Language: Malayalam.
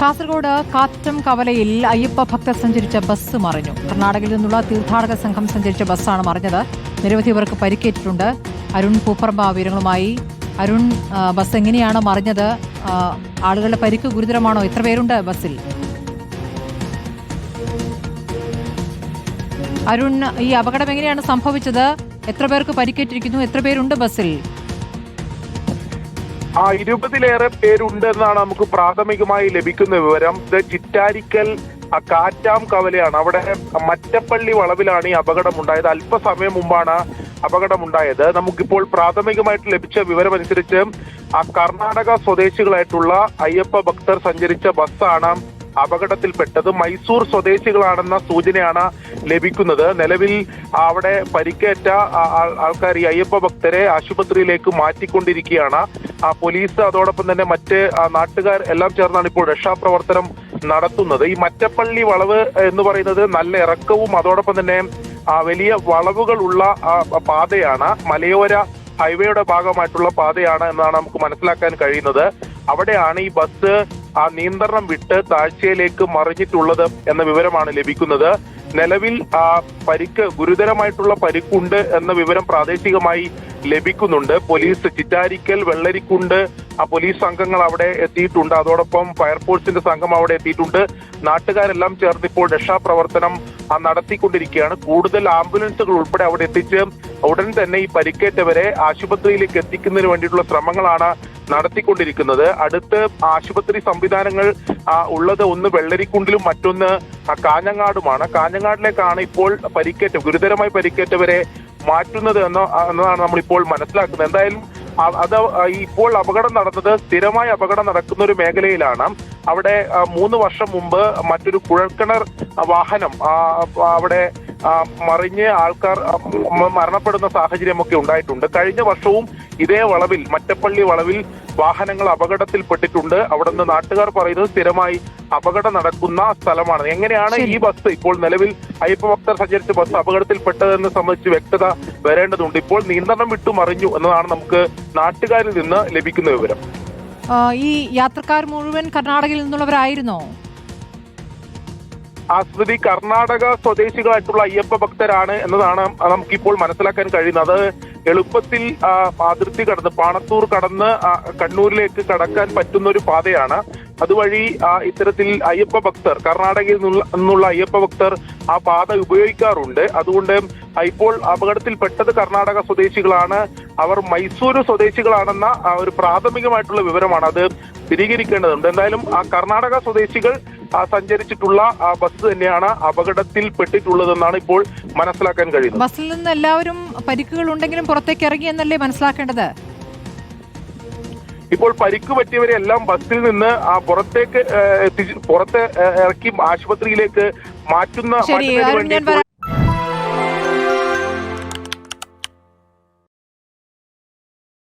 കാസർഗോഡ് കാറ്റം കവലയിൽ അയ്യപ്പ ഭക്തർ സഞ്ചരിച്ച ബസ് മറിഞ്ഞു. കർണാടകയിൽ നിന്നുള്ള തീർത്ഥാടക സംഘം സഞ്ചരിച്ച ബസ്സാണ് മറിഞ്ഞത്. നിരവധി പേർക്ക് പരിക്കേറ്റിട്ടുണ്ട്. അരുൺ പൂപ്പറമ്പ വിവരങ്ങളുമായി. അരുൺ ബസ് എങ്ങനെയാണ് മറിഞ്ഞത്? ആളുകളുടെ പരിക്ക് ഗുരുതരമാണോ? എത്ര പേരുണ്ട് ബസ്സിൽ? അരുൺ ഈ അപകടം എങ്ങനെയാണ് സംഭവിച്ചത്? എത്ര പേർക്ക് പരിക്കേറ്റിരിക്കുന്നു? എത്ര പേരുണ്ട് ബസ്സിൽ? ആ ഇരുപതിലേറെ പേരുണ്ടെന്നാണ് നമുക്ക് പ്രാഥമികമായി ലഭിക്കുന്ന വിവരം. ഇത് ചിറ്റാരിക്കൽ കാറ്റാം കവലയാണ്. അവിടെ മറ്റപ്പള്ളി വളവിലാണ് ഈ അപകടമുണ്ടായത്. അല്പസമയം മുമ്പാണ് അപകടമുണ്ടായത്. നമുക്കിപ്പോൾ പ്രാഥമികമായിട്ട് ലഭിച്ച വിവരമനുസരിച്ച് ആ കർണാടക സ്വദേശികളായിട്ടുള്ള അയ്യപ്പ ഭക്തർ സഞ്ചരിച്ച ബസ്സാണ് അപകടത്തിൽപ്പെട്ടത് മൈസൂർ സ്വദേശികളാണെന്ന സൂചനയാണ് ലഭിക്കുന്നത്. നിലവിൽ അവിടെ പരിക്കേറ്റ ആൾക്കാർ ഈ അയ്യപ്പ ഭക്തരെ ആശുപത്രിയിലേക്ക് മാറ്റിക്കൊണ്ടിരിക്കുകയാണ്. പോലീസ് അതോടൊപ്പം തന്നെ മറ്റ് നാട്ടുകാർ എല്ലാം ചേർന്നാണ് ഇപ്പോൾ രക്ഷാപ്രവർത്തനം നടത്തുന്നത്. ഈ മറ്റപ്പള്ളി വളവ് എന്ന് പറയുന്നത് നല്ല ഇറക്കവും അതോടൊപ്പം തന്നെ വലിയ വളവുകളുള്ള പാതയാണ്. മലയോര ഹൈവേയുടെ ഭാഗമായിട്ടുള്ള പാതയാണ് എന്നാണ് നമുക്ക് മനസ്സിലാക്കാൻ കഴിയുന്നത്. അവിടെയാണ് ഈ ബസ് ആ നിയന്ത്രണം വിട്ട് താഴ്ചയിലേക്ക് മറിഞ്ഞിട്ടുള്ളത് എന്ന വിവരമാണ് ലഭിക്കുന്നത്. നിലവിൽ ആ പരിക്ക് ഗുരുതരമായിട്ടുള്ള പരിക്കുണ്ട് എന്ന വിവരം പ്രാദേശികമായി ലഭിക്കുന്നുണ്ട്. പോലീസ് ചിറ്റാരിക്കൽ വെള്ളരിക്കുണ്ട്. ആ പോലീസ് സംഘങ്ങൾ അവിടെ എത്തിയിട്ടുണ്ട്. അതോടൊപ്പം ഫയർഫോഴ്സിന്റെ സംഘം അവിടെ എത്തിയിട്ടുണ്ട്. നാട്ടുകാരെല്ലാം ചേർന്ന് ഇപ്പോൾ രക്ഷാപ്രവർത്തനം നടത്തിക്കൊണ്ടിരിക്കുകയാണ്. കൂടുതൽ ആംബുലൻസുകൾ ഉൾപ്പെടെ അവിടെ എത്തിച്ച് ഉടൻ തന്നെ ഈ പരിക്കേറ്റവരെ ആശുപത്രിയിലേക്ക് എത്തിക്കുന്നതിന് വേണ്ടിയിട്ടുള്ള ശ്രമങ്ങളാണ് നടത്തിക്കൊണ്ടിരിക്കുന്നത്. അടുത്ത് ആശുപത്രി സംവിധാനങ്ങൾ ഉള്ളത് ഒന്ന് വെള്ളരിക്കുണ്ടിലും മറ്റൊന്ന് കാഞ്ഞങ്ങാടുമാണ്. കാഞ്ഞങ്ങാടിലേക്കാണ് ഇപ്പോൾ പരിക്കേറ്റ ഗുരുതരമായി പരിക്കേറ്റവരെ മാറ്റുന്നത് എന്ന എന്നതാണ് നമ്മളിപ്പോൾ മനസ്സിലാക്കുന്നത്. എന്തായാലും അത് ഇപ്പോൾ അപകടം നടന്നത് സ്ഥിരമായി അപകടം നടക്കുന്ന ഒരു മേഖലയിലാണ്. അവിടെ മൂന്ന് വർഷം മുമ്പ് മറ്റൊരു കുഴൽക്കിണർ വാഹനം അവിടെ മറിഞ്ഞ് ആൾക്കാർ മരണപ്പെടുന്ന സാഹചര്യമൊക്കെ ഉണ്ടായിട്ടുണ്ട്. കഴിഞ്ഞ വർഷവും ഇതേ വളവിൽ മറ്റപ്പള്ളി വളവിൽ വാഹനങ്ങൾ അപകടത്തിൽപ്പെട്ടിട്ടുണ്ട്. അവിടെ നിന്ന് നാട്ടുകാർ പറയുന്നത് സ്ഥിരമായി അപകടം നടക്കുന്ന സ്ഥലമാണ്. എങ്ങനെയാണ് ഈ ബസ് ഇപ്പോൾ നിലവിൽ അയ്യപ്പ ഭക്തർ സഞ്ചരിച്ച ബസ് അപകടത്തിൽപ്പെട്ടതെന്ന് സംബന്ധിച്ച് വ്യക്തത വരേണ്ടതുണ്ട്. ഇപ്പോൾ നിയന്ത്രണം വിട്ടു മറിഞ്ഞു എന്നതാണ് നമുക്ക് നാട്ടുകാരിൽ നിന്ന് ലഭിക്കുന്ന വിവരം. ഈ യാത്രക്കാർ മുഴുവൻ കർണാടകയിൽ നിന്നുള്ളവരായിരുന്നോ? ആസ്മൃതി കർണാടക സ്വദേശികളായിട്ടുള്ള അയ്യപ്പ ഭക്തരാണ് എന്നതാണ് നമുക്കിപ്പോൾ മനസ്സിലാക്കാൻ കഴിയുന്നത്. എളുപ്പത്തിൽ ആ, അതിർത്തി കടന്ന് പാണത്തൂർ കടന്ന് കണ്ണൂരിലേക്ക് കടക്കാൻ പറ്റുന്ന ഒരു പാതയാണ്. അതുവഴി ഇത്തരത്തിൽ അയ്യപ്പ ഭക്തർ കർണാടകയിൽ നിന്നുള്ള അയ്യപ്പ ഭക്തർ ആ പാത ഉപയോഗിക്കാറുണ്ട്. അതുകൊണ്ട് ഇപ്പോൾ അപകടത്തിൽപ്പെട്ടത് കർണാടക സ്വദേശികളാണ്. അവർ മൈസൂരു സ്വദേശികളാണെന്ന ഒരു പ്രാഥമികമായിട്ടുള്ള വിവരമാണ് അത് സ്ഥിരീകരിക്കേണ്ടതുണ്ട്. എന്തായാലും ആ കർണാടക സ്വദേശികൾ ആ, സഞ്ചരിച്ചിട്ടുള്ള ആ ബസ് തന്നെയാണ് അപകടത്തിൽപ്പെട്ടിട്ടുള്ളതെന്നാണ് ഇപ്പോൾ മനസ്സിലാക്കാൻ കഴിയുന്നത്. ബസ്സിൽ നിന്ന് എല്ലാവരും പരിക്കുകൾ ഉണ്ടെങ്കിലും പുറത്തേക്ക് ഇറങ്ങി എന്നല്ലേ മനസ്സിലാക്കേണ്ടത്? ഇപ്പോൾ പരിക്ക് പറ്റിയവരെ എല്ലാം ബസ്സിൽ നിന്ന് ആ പുറത്തേക്ക് പുറത്തെ പുറത്ത് ഇറക്കി ആശുപത്രിയിലേക്ക് മാറ്റുന്ന